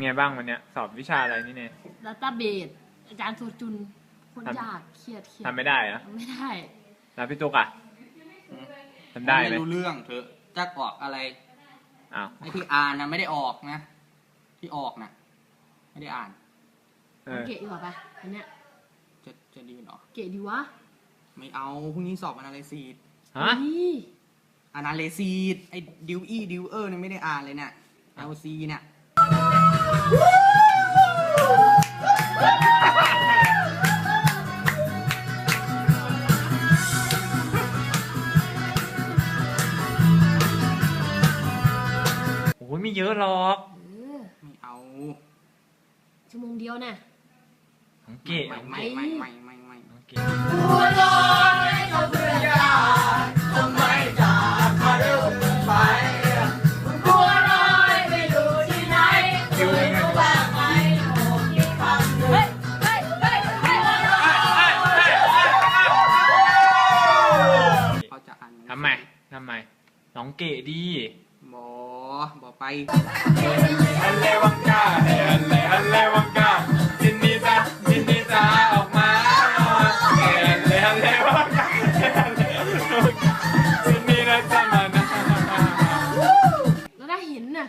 เป็นไงบ้างวันเนี้ย สอบวิชาอะไรนี่เนี่ยดัตต้าเบสอาจารย์สุจุนคนทำยากเครียดเครียดทำไม่ได้เหรอะทำไม่ได้ แล้วพี่ตุ๊กอะทำได้ไหมไม่รู้เรื่องเถอะจะออกอะไรอ้าวไอ้ที่อ่านนะไม่ได้ออกนะ ที่ออกนะไม่ได้อ่าน เออ เกะดีกว่าปะอันเนี้ยจะจะดีเหรอ เกะดีวะไม่เอาพรุ่งนี้สอบอนาลิซีดฮะ นี่อนาลิซีดไอ้ดิวอี้ดิวเออร์เนี่ยไม่ได้อ่านเลยเนี่ย LC เนี่ย โอ้ยไม่เยอะหรอกเออไม่เอาชั่วโมงเดียวน่ะของเก๋ไม่ของไม่เก๋ไม่ไม่ไม่ไม่ของเก๋เขา ทำไมทำไม น้องเก๋ดีบอบอไป ฮัลเลวังกาฮัลเลฮัลเลวังกาจินนี่จ้าจินนี่จ้าออกมาฮัลเลฮัลเลวังกาฮัลเลจินนี่นะจ้ามานะแล้วถ้าเห็นน่ะ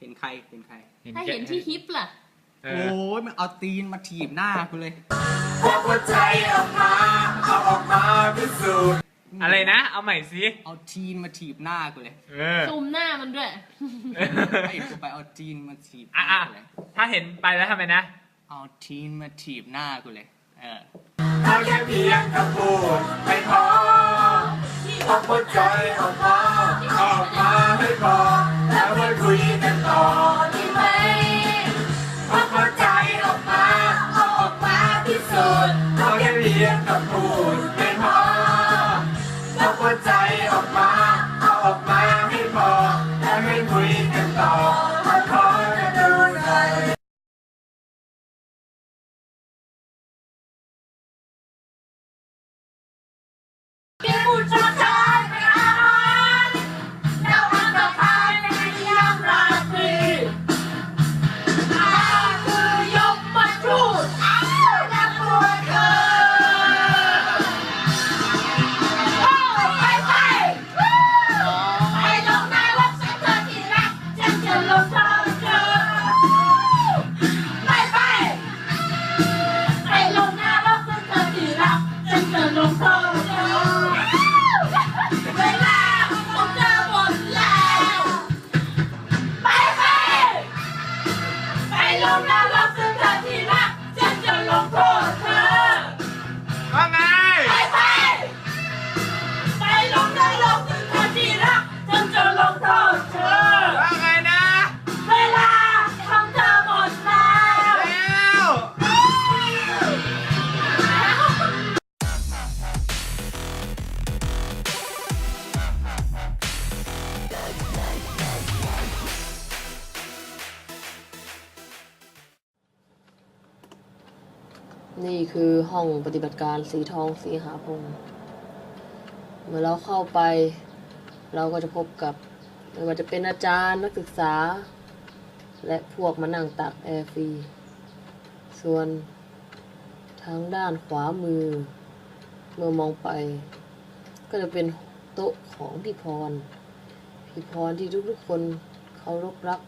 เห็นใครเห็นใคร ถ้าเห็นที่ฮิปล่ะ เอโอ้อยมันเอาตีนมาถีบหน้ากูเลยควักหัวใจออกมา เอาออกมาพิสูจน์ อะไรนะ เอาใหม่สิเอาจีนมาถีบหน้ากูเลยเออซูมหน้ามันด้วย ไอ้กูไปเอาจีนมาถีบหอะน้าอะกูเลยถ้าเห็นไปแล้วทำไมนะ เอาจีนมาถีบหน้ากูเลย เออถ้าแค่เพียงคำพูดไม่พอต้องหัวใจออกมาออกมาให้พอแล้วมาคุยกันต่อดีไหมต้องหัวใจออกมาเอาออกมาพิสูจน์ถ้าแค่เพียงคำพูด ใจออกมา เอาออกมา นี่คือห้องปฏิบัติการสีทองสีหาพงเมื่อเราเข้าไป เราก็จะพบกับไม่ว่าจะเป็นอาจารย์นักศึกษา และพวกมานั่งตักแอร์ฟรี ส่วนทางด้านขวามือ เมื่อมองไป ก็จะเป็นโต๊ะของพี่พร พี่พรที่ทุกๆคนเคารพรัก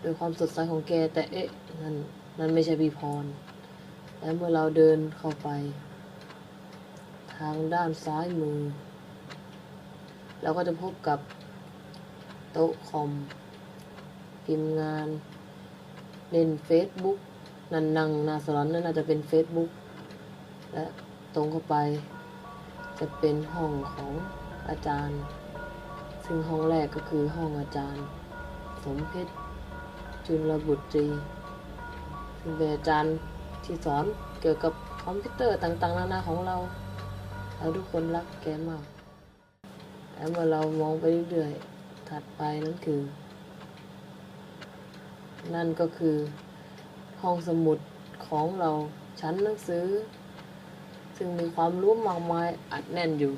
โดยความสดใสของแกแต่เอ๊ะนั่นนั่นไม่ใช่พี่พร และเมื่อเราเดินเข้าไป ทางด้านซ้ายมือ เราก็จะพบกับโต๊ะคอมพิมพ์งาน เล่น Facebook นั่นนั่งนาสลอนนั่นน่าจะเป็น Facebook และตรงเข้าไป จะเป็นห้องของอาจารย์ ซึ่งห้องแรกก็คือห้องอาจารย์ สมเพชรจุลบุตรีซึ่งเป็นอาจารย์ ที่สอนเกี่ยวกับคอมพิวเตอร์ต่างๆนานาของเราแล้วทุกคนรักแกมากแล้วเมื่อเรามองไปเรื่อยๆถัดไปนั่นคือ นั่นก็คือห้องสมุดของเราชั้นหนังสือ ซึ่งมีความรู้มากมายอัดแน่นอยู่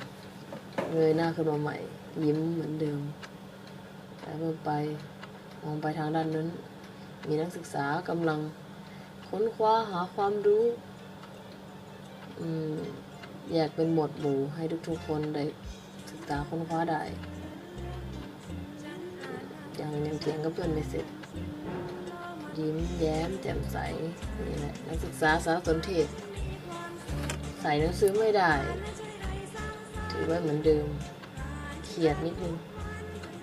เงยหน้าขึ้นมาใหม่ ยิ้มเหมือนเดิมแล้วเมื่อไปมองไปทางด้านนั้น มีนักศึกษากำลัง ค้นคว้าหาความรู้อืมแยกเป็นหมวดหมู่ให้ทุกๆคนได้ศึกษาค้นคว้าได้ ยังยังเถียงกับเพื่อนไม่เสร็จ ยิ้มแย้มแจ่มใส นี่แหละนักศึกษาสารสนเทศ ใส่หนังสือไม่ได้ ถือไว้เหมือนเดิมเครียดนิดนึง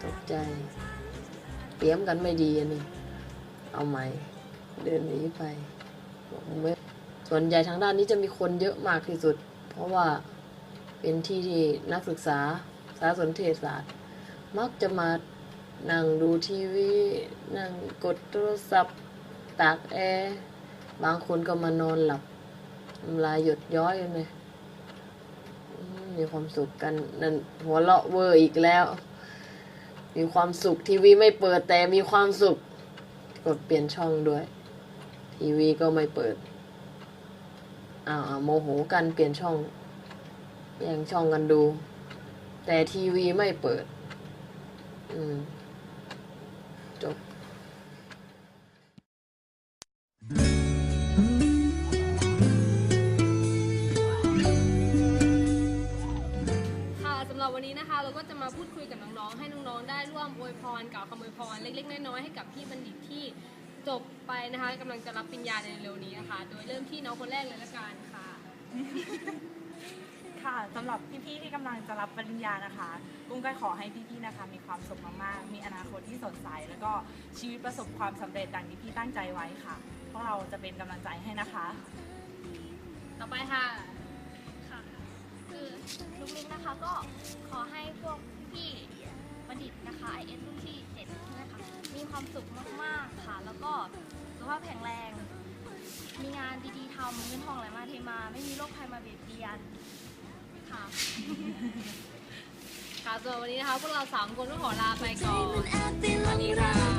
ตกใจ เตรียมกันไม่ดีอันนี้เอาใหม่ เดินหนีไป บอกไม่ส่วนใหญ่ทางด้านนี้จะมีคนเยอะมากที่สุด เพราะว่าเป็นที่ที่นักศึกษาสารสนเทศศาสตร์ มักจะมานั่งดูทีวีนั่งกดโทรศัพท์ ตากแอร์บางคนก็มานอนหลับลายหยดย้อยเลยมมีความสุขกันนั่นหัวเราะเวอร์อีกแล้ว มีความสุขทีวีไม่เปิดแต่มีความสุข กดเปลี่ยนช่องด้วย ทีวีก็ไม่เปิดอ้าวโมโหกันเปลี่ยนช่องแย่งช่องกันดู แต่ทีวีไม่เปิด อืมจบค่ะสำหรับวันนี้นะคะเราก็จะมาพูดคุยกับน้องๆ ให้น้องๆ ได้ร่วมอวยพรกล่าวคำอวยพรเล็กๆ น้อยๆ ให้กับพี่บัณฑิตที่ จบไปนะคะกำลังจะรับปริญญาในเร็วๆนี้นะคะ โดยเริ่มที่น้องคนแรกเลยละกันค่ะค่ะสำหรับพี่ๆที่กำลังจะรับปริญญานะคะกุ้งก็ขอให้พี่ๆนะคะ มีความสุขมากๆ มีอนาคตที่สดใส แล้วก็ชีวิตประสบความสำเร็จดังที่พี่ตั้งใจไว้ค่ะพวกเราจะเป็นกำลังใจให้นะคะ ต่อไปค่ะ ค่ะ คือลูกมินนะคะก็ขอให้พวกพี่บัณฑิตนะคะไอเอสรุ่น ความสุขมากๆค่ะ แล้วก็สุขภาพแข็งแรง มีงานดีๆทำเงินทองไหลมาเทมา ไม่มีโรคภัยมาเบียดเบียนค่ะ ค่ะส่วนวันนี้นะคะพวกเราสามคนก็ขอลาไปก่อนสวัสดีค่ะ